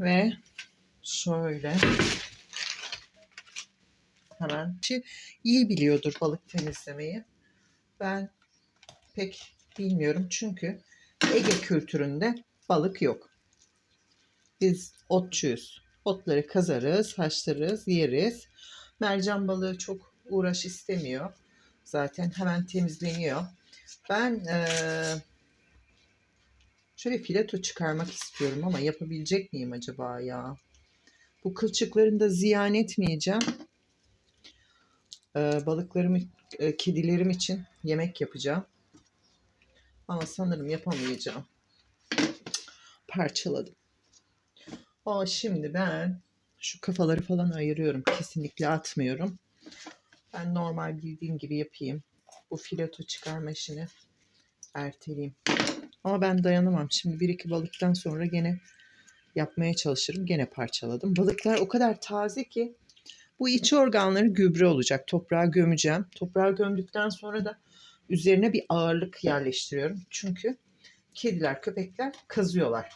Ve şöyle hemen iyi biliyordur balık temizlemeyi. Ben pek bilmiyorum çünkü Ege kültüründe balık yok. Biz otçuyuz. Otları kazarız, haşlarız, yeriz. Mercan balığı çok uğraş istemiyor. Zaten hemen temizleniyor. Ben eee, şöyle fileto çıkarmak istiyorum ama yapabilecek miyim acaba ya? Bu kılçıklarını da ziyan etmeyeceğim. Eee balıklarımı, e, kedilerim için yemek yapacağım. Ama sanırım yapamayacağım. Parçaladım. Ama şimdi ben şu kafaları falan ayırıyorum. Kesinlikle atmıyorum. Ben normal bildiğim gibi yapayım. Bu fileto çıkarma işini erteleyeyim. Ama ben dayanamam. Şimdi bir iki balıktan sonra gene yapmaya çalışırım. Gene parçaladım. Balıklar o kadar taze ki bu iç organları gübre olacak. Toprağa gömeceğim. Toprağa gömdükten sonra da üzerine bir ağırlık yerleştiriyorum. Çünkü kediler, köpekler kazıyorlar.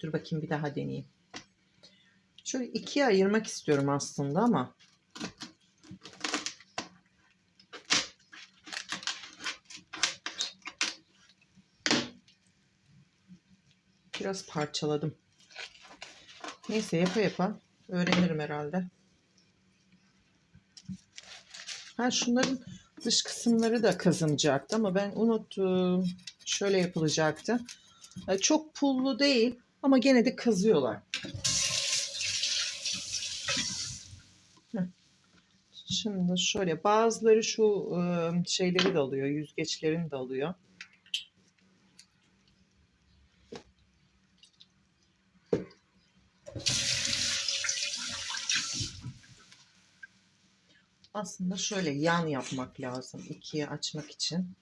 Dur bakayım bir daha deneyeyim. Şöyle ikiye ayırmak istiyorum aslında ama biraz parçaladım. Neyse yapa yapa öğrenirim herhalde. Ha şunların dış kısımları da kazınacaktı ama ben unuttum. Şöyle yapılacaktı. E, Çok pullu değil ama gene de kazıyorlar. Şimdi şöyle bazıları şu e, şeyleri de alıyor, yüzgeçlerini de alıyor. Aslında şöyle yan yapmak lazım ikiye açmak için.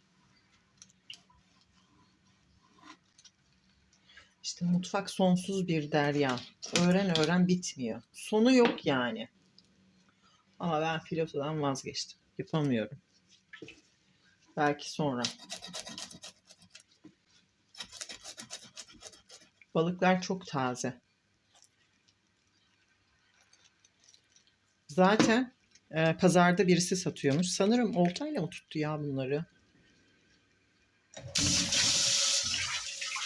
İşte mutfak sonsuz bir derya. Öğren öğren bitmiyor. Sonu yok yani. Ama ben filotodan vazgeçtim. Yapamıyorum. Belki sonra. Balıklar çok taze. Zaten e, pazarda birisi satıyormuş. Sanırım oltayla mı tuttu ya bunları?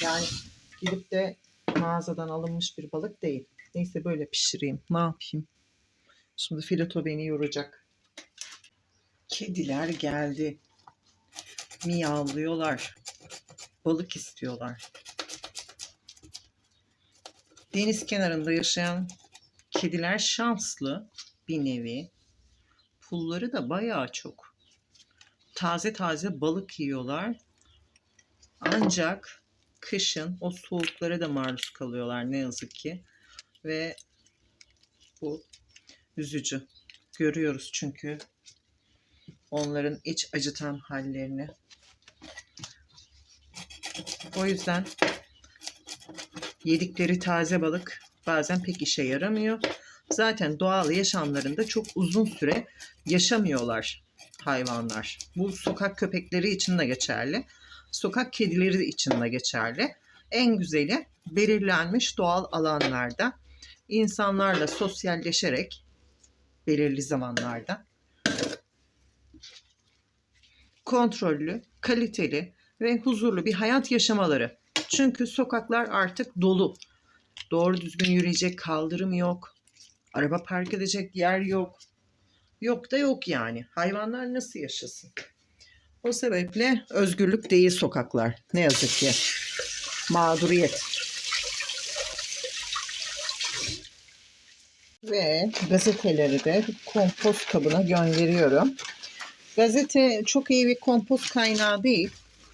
Yani gidip de mağazadan alınmış bir balık değil. Neyse böyle pişireyim. Ne yapayım? Şimdi fileto beni yoracak. Kediler geldi. Miyavlıyorlar. Balık istiyorlar. Deniz kenarında yaşayan kediler şanslı bir nevi. Pulları da bayağı çok. Taze taze balık yiyorlar. Ancak kışın o soğuklara da maruz kalıyorlar ne yazık ki. Ve bu üzücü. Görüyoruz çünkü onların iç acıtan hallerini. O yüzden yedikleri taze balık bazen pek işe yaramıyor. Zaten doğal yaşamlarında çok uzun süre yaşamıyorlar hayvanlar. Bu sokak köpekleri için de geçerli. Sokak kedileri için de geçerli. En güzeli belirlenmiş doğal alanlarda insanlarla sosyalleşerek belirli zamanlarda kontrollü, kaliteli ve huzurlu bir hayat yaşamaları. Çünkü sokaklar artık dolu. Doğru düzgün yürüyecek kaldırım yok. Araba park edecek yer yok. Yok da yok yani. Hayvanlar nasıl yaşasın? O sebeple özgürlük değil sokaklar. Ne yazık ki. Mağduriyet. Ve gazeteleri de kompost kabına gönderiyorum. Gazete çok iyi bir kompost kaynağı değil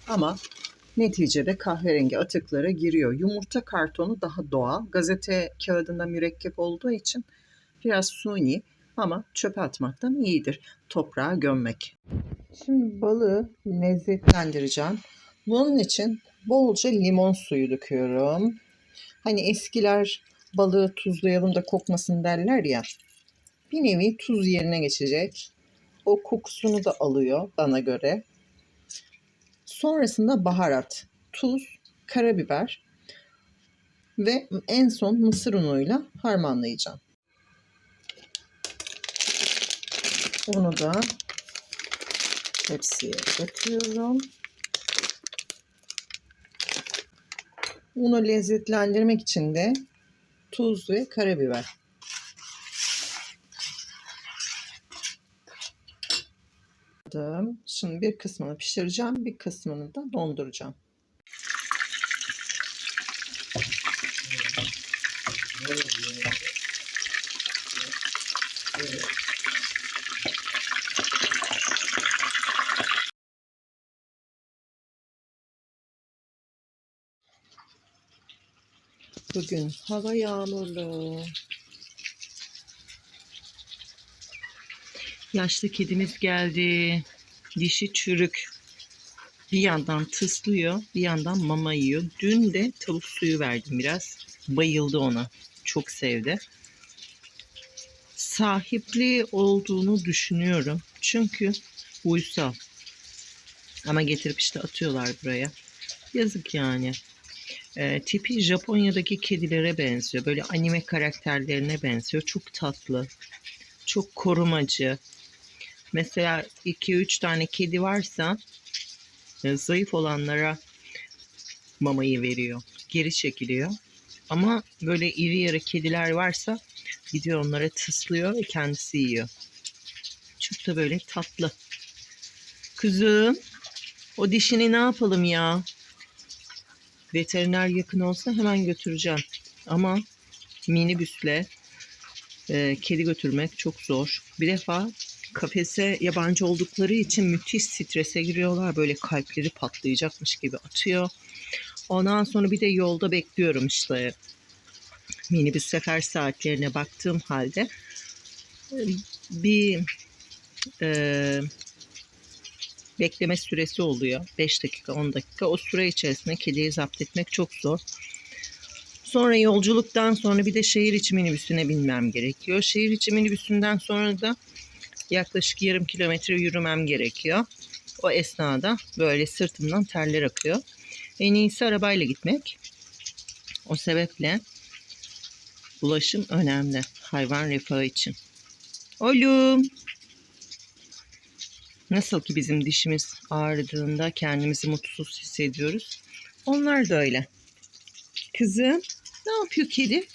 ama neticede kahverengi atıklara giriyor. Yumurta kartonu daha doğal. Gazete kağıdında mürekkep olduğu için biraz suni ama çöpe atmaktan iyidir. Toprağa gömmek. Şimdi balığı lezzetlendireceğim. Bunun için bolca limon suyu döküyorum. Hani eskiler balığı tuzlayalım da kokmasın derler ya. Bir nevi tuz yerine geçecek. O kokusunu da alıyor bana göre. Sonrasında baharat, tuz, karabiber. ve en son mısır unuyla harmanlayacağım. Unu da tepsiye döküyorum. Unu lezzetlendirmek için de tuz ve karabiber. Şimdi bir kısmını pişireceğim, bir kısmını da donduracağım. Bugün hava yağmurlu. Yaşlı kedimiz geldi. Dişi çürük. Bir yandan tıslıyor, bir yandan mama yiyor. Dün de tavuk suyu verdim biraz. Bayıldı ona. Çok sevdi. Sahipli olduğunu düşünüyorum. Çünkü uysal. Ama getirip işte atıyorlar buraya. Yazık yani. E, tipi Japonya'daki kedilere benziyor. Böyle anime karakterlerine benziyor. Çok tatlı. Çok korumacı. Mesela 2-3 tane kedi varsa e, zayıf olanlara mamayı veriyor. Geri çekiliyor. Ama böyle iri yarı kediler varsa gidiyor onlara tıslıyor ve kendisi yiyor. Çok da böyle tatlı. Kızım o dişini ne yapalım ya? Veteriner yakın olsa hemen götüreceğim. Ama minibüsle e, kedi götürmek çok zor. Bir defa kafese yabancı oldukları için müthiş strese giriyorlar. Böyle kalpleri patlayacakmış gibi atıyor. Ondan sonra bir de yolda bekliyorum işte. Minibüs sefer saatlerine baktığım halde e, bir e, bekleme süresi oluyor. 5 dakika 10 dakika. O süre içerisinde kediyi zapt etmek çok zor. Sonra yolculuktan sonra bir de şehir içi minibüsüne binmem gerekiyor. Şehir içi minibüsünden sonra da yaklaşık yarım kilometre yürümem gerekiyor. O esnada böyle sırtımdan terler akıyor. En iyisi arabayla gitmek. O sebeple ulaşım önemli hayvan refahı için. Oğlum. Nasıl ki bizim dişimiz ağrıdığında kendimizi mutsuz hissediyoruz. Onlar da öyle. Kızım ne yapıyor kedi?